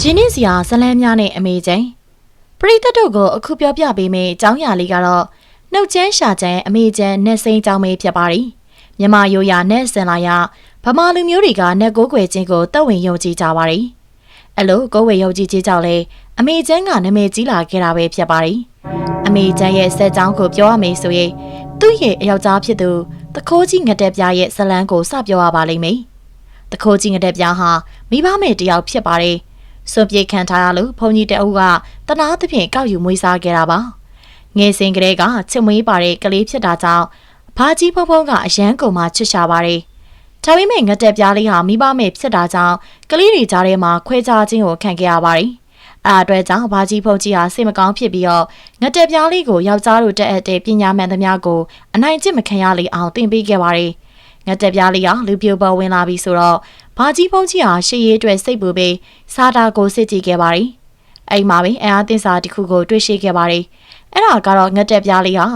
ရင်းနှင်းစရာဇလန်းများနဲ့အမေချင်းပရိသတ်တို့ကိုအခုပြောပြပေးမယ့်အကြောင်းအရာလေးကတော့နှုတ်ချမ်းရှာချမ်းအမေချမ်းနဲ့စိန်ကြောင်းမေးဖြစ်ပါရီမြမရိုးရာနဲ့စင်လာရဗမာလူမျိုးတွေကနက်ကိုးကွယ်ခြင်းကိုတတ်ဝင်ယုံကြည်ကြပါရီအဲ့လိုကိုယ်ဝေယုံကြည်ခြင်းကြောင့်လေအမေချမ်းကနာမည်ကြီးလာခဲ့တာပဲဖြစ်ပါရီအမေချမ်းရဲ့ဆက်ကြောင်းကိုပြောရမယ်ဆိုရင်သူ့ရဲ့အယောက်ျားဖြစ်သူတခိုးကြီးငတက်ပြားရဲ့ဇလန်းကိုစပြောရပါလိမ့်မယ်တခိုးကြီးငတက်ပြားဟာမိဘမဲ့တယောက်ဖြစ်ပါတယ် စွန့်ပြေခံထားရလို့ဘုန်းကြီးတအုပ်ကတနာသဖြင့်ကောက်ယူမွေးစားခဲ့တာပါငယ်စဉ်ကလေးကချစ်မွေးပါတဲ့ကလေးဖြစ်တာကြောင့်ဘာကြီးဖုံဖုံကအရန်ကုန်မှချစ်ရှာပါတယ်ဒါပေမဲ့ငတက်ပြားလေးဟာမိဘမဲ့ဖြစ်တာကြောင့်ကလေးတွေကြားထဲမှာခွဲခြားခြင်းကိုခံခဲ့ရပါတယ်အဲ့အတွက်ကြောင့်ဘာကြီးဖုံကြီးဟာစိတ်မကောင်းဖြစ်ပြီးတော့ငတက်ပြားလေးကိုယောက်ျားတို့တက်အပ်တဲ့ပညာမှန်သမျှကိုအနိုင်ကျင့်မခံရလေအောင်သင်ပေးခဲ့ပါတယ်ငတက်ပြားလေးကလူပြိုပေါ်ဝင်လာပြီဆိုတော့ ဘာကြီးဖုံကြီးဟာရှေးရေးအတွက်စိတ်ပူပြီးစားတာကိုစစ်ကြည့်ခဲ့ပါတယ်။အဲ့မှာပဲအင်အားတင်စာတစ်ခုကိုတွေ့ရှိခဲ့ပါတယ်။အဲ့ဒါကတော့ငတက်ပြားလေးဟာ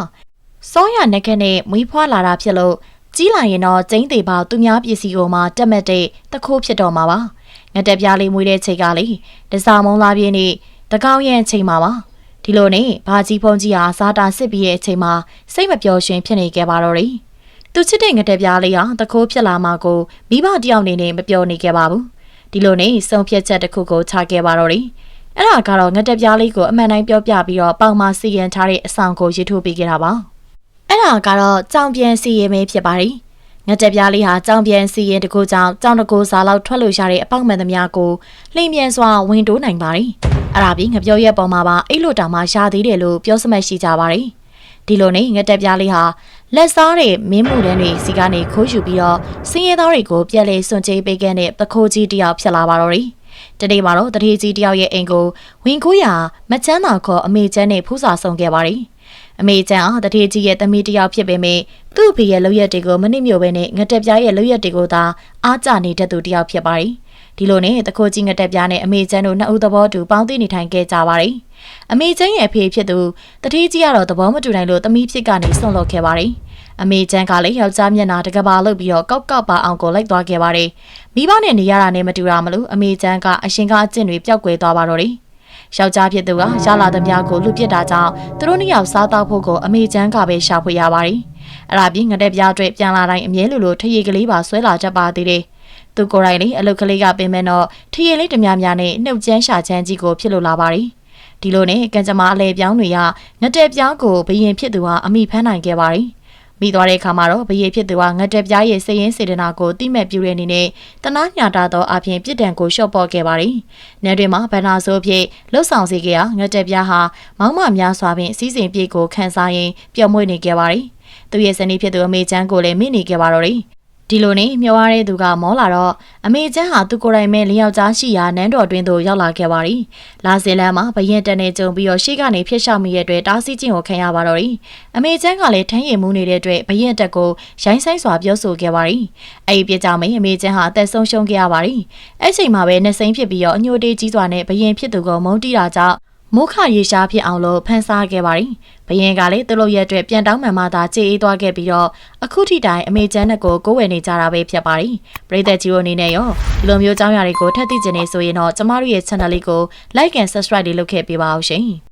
စောရနက်ခက်နဲ့မွေးဖွားလာတာဖြစ်လို့ကြီးလာရင်တော့ကျင်းသေးပါသူများပစ္စည်းကိုမှတက်မက်တဲ့တခိုးဖြစ်တော့မှာပါ။ငတက်ပြားလေးမွေးတဲ့ချိန်ကလေတစားမုံလာပြင်းနေတကောင်းရဲ့အချိန်မှာပါ။ဒီလိုနဲ့ဘာကြီးဖုံကြီးဟာစားတာစစ်ပြီးရဲ့အချိန်မှာစိတ်မပျော်ရွှင်ဖြစ်နေခဲ့ပါတော့တယ်။ သူချစ်တဲ့ငတက်ပြားလေးဟာတခိုးဖြစ်လာမှကိုမိဘတယောက်အနေနဲ့မပြောနေခဲ့ပါဘူးဒီလိုနဲ့စုံဖြတ်ချက်တစ်ခုကိုချခဲ့ပါတော့တယ်အဲ့ဒါကတော့ငတက်ပြားလေးကိုအမှန်တိုင်းပြောပြပြီးတော့ပေါင်မစီရင်ထားတဲ့အဆောင်ကိုရေးထိုးပေးခဲ့တာပါအဲ့ဒါကတော့ကြောင်ပြန်စီရင်မဲဖြစ်ပါတယ်ငတက်ပြားလေးဟာကြောင်ပြန်စီရင်တကူကြောင့်ကြောင်တကူစာလောက်ထွက်လို့ရတဲ့အပေါက်မှန်သမျှကိုလှိမ့်မြန်စွာဝင်တိုးနိုင်ပါတယ်အဲ့ဒါပြီးငပြောရဲ့ပုံမှာပါအဲ့လိုတောင်မှရသေးတယ်လို့ပြောစမှတ်ရှိကြပါတယ်ဒီလိုနဲ့ငတက်ပြားလေးဟာ လက်စားတဲ့မင်းမှုတန်းတွေစီကနေခိုးယူပြီးတော့စင်းရဲသားတွေကိုပြက်လေစွန့်ချေးပေးခဲ့တဲ့ပခိုးကြီးတယောက်ဖြစ်လာပါတော့တယ်။တနေ့မှာတော့တတိကြီးတယောက်ရဲ့အိမ်ကိုဝင်ခိုးရာမချမ်းသာခေါ်အမေချမ်းနဲ့ဖူးစာဆောင်ခဲ့ပါတယ်။အမေချမ်းအားတတိကြီးရဲ့သမီးတယောက်ဖြစ်ပေမဲ့သူ့အဖေရဲ့လုပ်ရက်တွေကိုမနစ်မြို့ပဲနဲ့ငတက်ပြားရဲ့လုပ်ရက်တွေကိုသာအားကျနေတတ်သူတယောက်ဖြစ်ပါတယ်။ ဒီလိုနဲ့တခိုးကြီးငတက်ပြားနဲ့အမေချမ်းတို့နှစ်ဦးသဘောတူပေါင်းသိနေထိုင်ခဲ့ကြပါတယ်။အမေချမ်းရဲ့အဖေဖြစ်သူတတိကြီးကတော့သဘောမတူနိုင်လို့သမီးဖြစ်ကနေဆွန့်လွတ်ခဲ့ပါတယ်။အမေချမ်းကလည်းယောက်ျားမျက်နှာတကဘာလုပ်ပြီးတော့ကောက်ကောက်ပါအောင်ကိုလိုက်သွားခဲ့ပါတယ်။မိဘနဲ့နေရတာနဲ့မတူတာမလို့အမေချမ်းကအရှင်ကအကျင့်တွေပျောက်ကွယ်သွားပါတော့တယ်။ယောက်ျားဖြစ်သူကရလာသမျှကိုလူပစ်တာကြောင့်သူတို့နှစ်ယောက်စားတော့ဖို့ကိုအမေချမ်းကပဲရှာဖွေရပါတယ်။အဲ့ဒါပြီးငတဲ့ပြားအတွက်ပြန်လာတိုင်းအမြဲလိုလိုထရေကလေးပါဆွဲလာတတ်ပါသေးတယ်။ သူကိုယ်တိုင်လေအလုတ်ကလေးကပင်မဲ့တော့ထရေလေးတများများနဲ့နှုတ်ချမ်းရှာချမ်းကြီးကိုဖြစ်လို့လာပါတယ်။ဒီလိုနဲ့ကံကြမ္မာအလဲပြောင်းတွေကငတဲ့ပြားကိုဘယင်ဖြစ်သူဟာအမိဖမ်းနိုင်ခဲ့ပါတယ်။မိသွားတဲ့အခါမှာတော့ဘယေဖြစ်သူကငတ်တက်ပြားရဲ့စည်ရင်စေတနာကိုတိမဲ့ပြူတဲ့အနေနဲ့တနာညာတာသောအပြင်ပြစ်ဒဏ်ကိုလျှော့ပေါ့ခဲ့ပါတယ်။နယ်တွင်မှာဗန္နာဆိုးဖြစ်လှုပ်ဆောင်စေခဲ့ရာငတ်တက်ပြားဟာမောင်းမများစွာဖြင့်စီးစိမ်ပြေကိုခန်းစားရင်းပျော်မွေ့နေခဲ့ပါတယ်။သူရဲ့ဇနီးဖြစ်သူအမေချမ်းကိုလည်းမိနေခဲ့ပါတော့တယ်။ ဒီလိုနဲ့မျောရတဲ့သူကမောလာတော့အမေချမ်းဟာသူကိုယ်တိုင်မဲ့လျောက်ကြားရှိရာနန်းတော်တွင်သို့ရောက်လာခဲ့ပါရီ။လာစင်လန်းမှာဘရင်တန်နေကြုံပြီးတော့ရှေ့ကနေဖျက်ရှောက်မိတဲ့အတွက်တားဆီးခြင်းကိုခံရပါတော့ရီ။အမေချမ်းကလည်းထမ်းရည်မှုနေတဲ့အတွက်ဘရင်တက်ကိုရိုင်းဆိုင်စွာပြောဆိုခဲ့ပါရီ။အဲ့ဒီပြကြမိန်အမေချမ်းဟာအသက်ဆုံးရှုံးခဲ့ရပါရီ။အဲ့ချိန်မှာပဲနှစိမ့်ဖြစ်ပြီးတော့အညိုတေးကြီးစွာနဲ့ဘရင်ဖြစ်သူကိုမုန်းတီးတာကြောင့် မုခရေရှားဖြစ်အောင်လို့ဖန်ဆားခဲ့ပါရီ။ဘရင်ကလည်းသူ့လိုရဲ့အတွက်ပြန်တောင်းမှန်မှသာကြေးအေးသွားခဲ့ပြီးတော့အခုထိတိုင်အမေချမ်းနဲ့ကိုကိုးဝယ်နေကြတာပဲဖြစ်ပါရီ။ပရိသတ်ကြီးတို့အနေနဲ့ရောဒီလိုမျိုးကြောင်းရာတွေကိုထပ်သိကျင်နေဆိုရင်တော့ကျမတို့ရဲ့ channel လေးကို like and subscribe လေးလုပ်ခဲ့ပေးပါအောင်ရှင်။